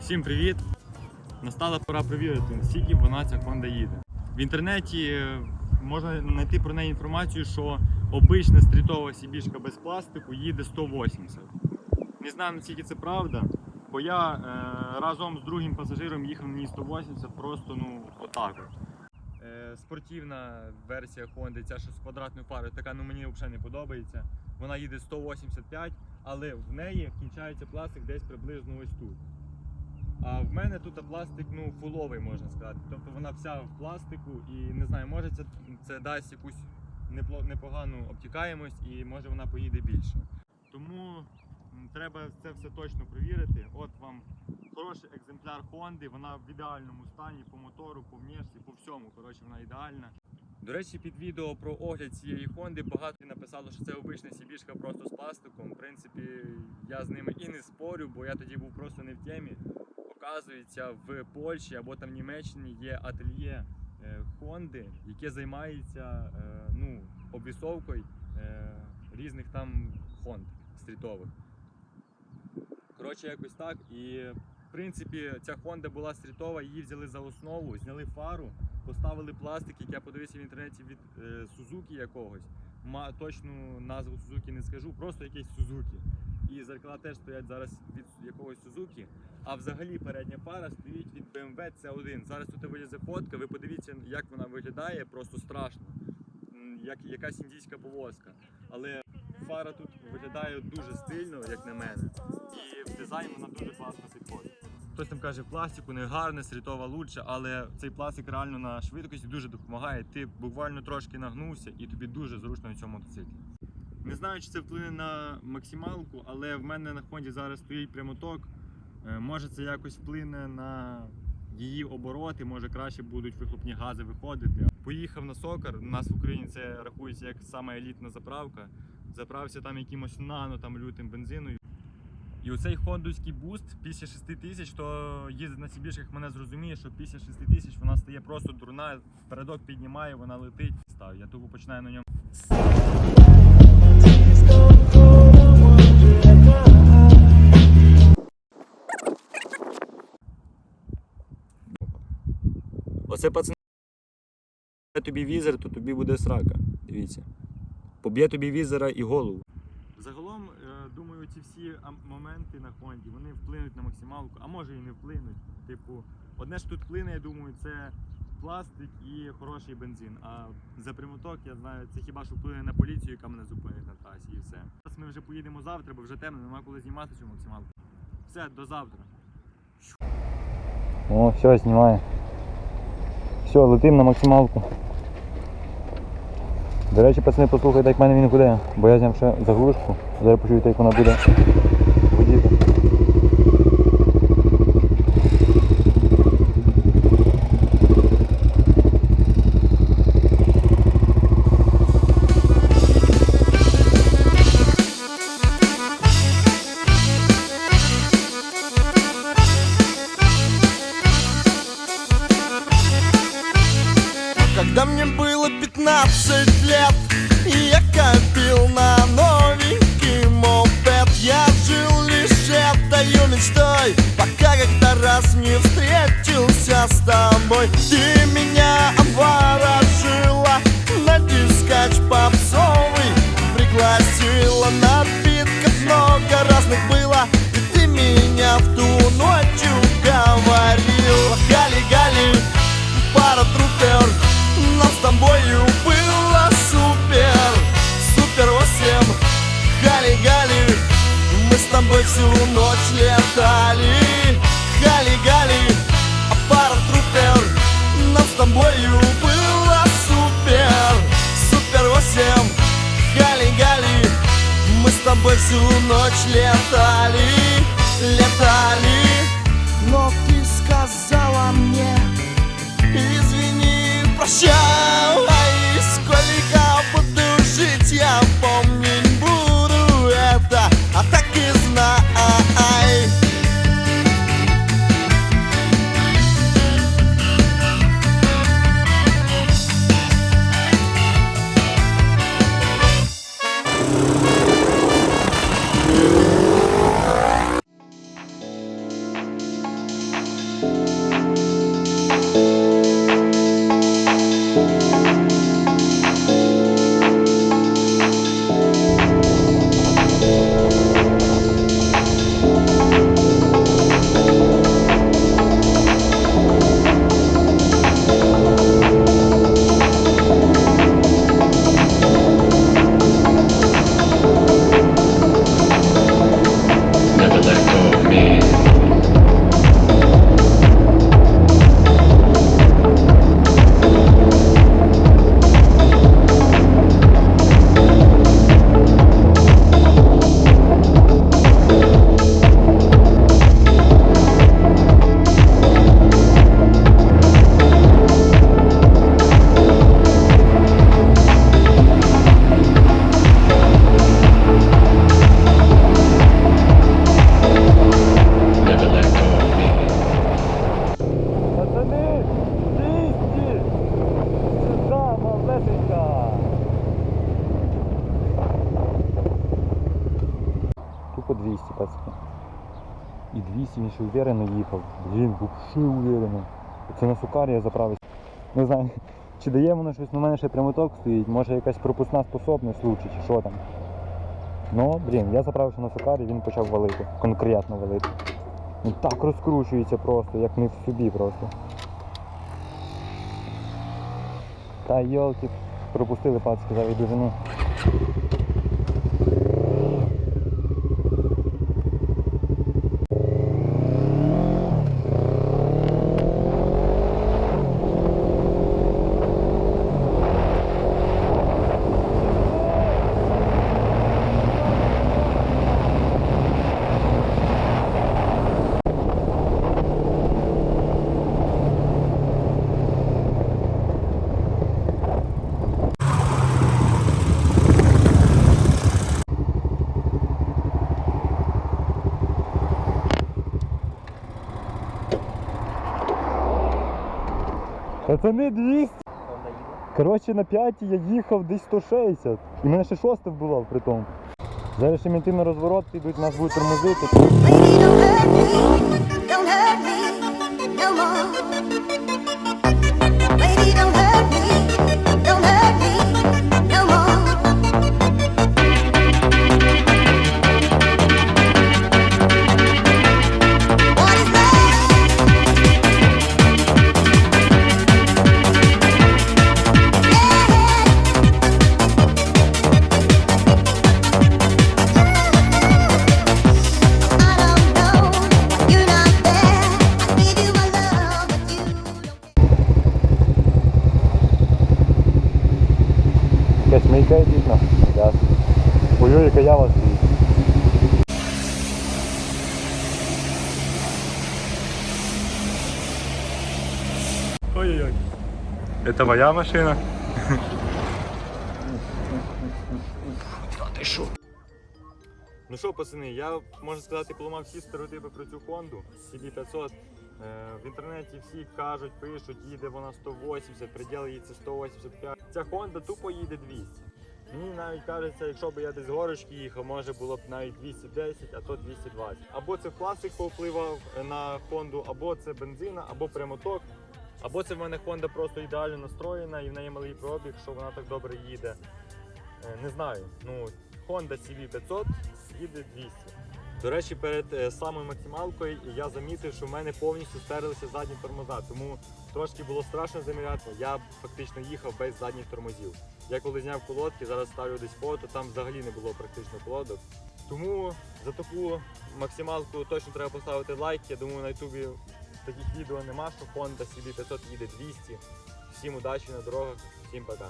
Всім привіт! Настала пора перевірити, скільки вона ця Honda їде. В інтернеті е, можна знайти про неї інформацію, що обична стрітова сібішка без пластику їде 180. Не знаю, наскільки це правда, бо я е, разом з другим пасажиром їхав на ній 180, просто ну отак. от. Е, спортивна версія Honda, ця що з квадратною фарою, така ну мені взагалі не подобається. Вона їде 185, але в неї кінчається пластик десь приблизно ось тут. А в мене тут пластик ну, фуловий, можна сказати. Тобто вона вся в пластику і не знаю, може це, це дасть якусь непогану обтікаємость і може вона поїде більше. Тому треба це все точно перевірити. От вам хороший екземпляр Honda, вона в ідеальному стані по мотору, по внешці, по всьому. Коротше, вона ідеальна. До речі, під відео про огляд цієї Хонди багато написало, що це обична сібішка просто з пластиком. В принципі, я з ними і не спорю, бо я тоді був просто не в темі. Оказується, в Польщі або там в Німеччині є ательє е, Хонди, яке займається е, ну, обвісовкою е, різних там Хонд стрітових. Коротше, якось так. І в принципі ця Honda була стрітова, її взяли за основу, зняли фару, поставили пластик, як я подивився в інтернеті від Suzuki якогось. Точну назву Suzuki не скажу, просто якийсь Suzuki. І зеркала теж стоять зараз від якогось Suzuki. А взагалі передня фара стоїть від BMW C1. Зараз тут вилізе фотка, ви подивіться, як вона виглядає, просто страшно. Як якась індійська повозка. Але фара тут виглядає дуже стильно, як на мене. І в дизайн вона дуже класно підходить. Хтось там каже, пластику не гарне, срітова лучше, але цей пластик реально на швидкості дуже допомагає. Ти буквально трошки нагнувся і тобі дуже зручно на цьому мотоциклі. Не знаю, чи це вплине на максималку, але в мене на Хонді зараз стоїть прямоток. Е, Може це якось вплине на її обороти, може краще будуть вихлопні гази виходити. Поїхав на сокар. У нас в Україні це рахується як сама елітна заправка. Заправився там якимось нано там лютим бензиною. І оцей хондовський буст після 6 тисяч, хто їздить на Сібішках, мене зрозуміє, що після 6 тисяч вона стає просто дурна, передок піднімає, вона летить. Став. Я тупо починаю на ньому. Оце пацан. тобі візер, то тобі буде срака. Дивіться. Поб'є тобі візера і голову. Загалом, е, думаю, ці всі моменти на Хонді вони вплинуть на максималку, а може і не вплинуть. Типу, одне ж тут вплине, я думаю, це пластик і хороший бензин. А за прямоток, я знаю, це хіба що вплине на поліцію, яка мене зупинить на трасі, і все. Зараз ми вже поїдемо завтра, бо вже темно, нема коли знімати цю максималку. Все, до завтра. О, все, знімає. Все, летим на максималку. До речі, пацани, послухайте, як в мене він гуляє, бо я зняв ще заглушку. Зараз почуєте, як вона буде гудіти. Раз не встретился с тобой. Ты меня обворожила На дискач попсовый. Пригласила напитков много разных было. И ты меня в ту ночь уговорила. Гали-гали, пара трупер Нам с тобою Мы всю ночь летали Летали. Но ты сказала мне Извини, прощай уверенно їхав. Блін, взагалі уверенно. Це на Сукарі я заправився. Не знаю, чи дає воно щось, на мене ще прямоток стоїть, може якась пропускна способність лучше, чи що там. Ну, блін, я заправився на Сукарі, він почав валити, конкретно валити. Він так розкручується просто, як не в собі просто. Та йолки, пропустили пацки за віддужину. Це не 200. Коротше, на п'ятій я їхав десь 160. І мене ще шосте було при тому. Зараз ще мінти на розворот підуть, нас будуть тормозити. Baby, don't hurt me, мийка йдіть на. Ой, яка ява стоїть. Ой-ой-ой. Это моя машина. Ну що, пацани, я можна сказати, поламав всі стереотипи про цю Хонду CB500. Е, в інтернеті всі кажуть, пишуть, їде вона 180, приділ їй це 185. Ця Honda тупо їде 200. Мені навіть кажеться, якщо б я десь горочки їхав, може було б навіть 210, а то 220. Або це пластик повпливав е, на Хонду, або це бензина, або прямоток. Або це в мене Honda просто ідеально настроєна і в неї малий пробіг, що вона так добре їде. Е, Не знаю. Ну, Honda CV500 їде 200. До речі, перед е, самою максималкою я замітив, що в мене повністю стерлися задні тормоза, тому трошки було страшно заміряти. Я фактично їхав без задніх тормозів. Я коли зняв колодки, зараз ставлю десь фото, там взагалі не було практично колодок. Тому за таку максималку точно треба поставити лайк. Я думаю, на ютубі таких відео нема, що Honda CB500 їде 200. Всім удачі на дорогах, всім пока.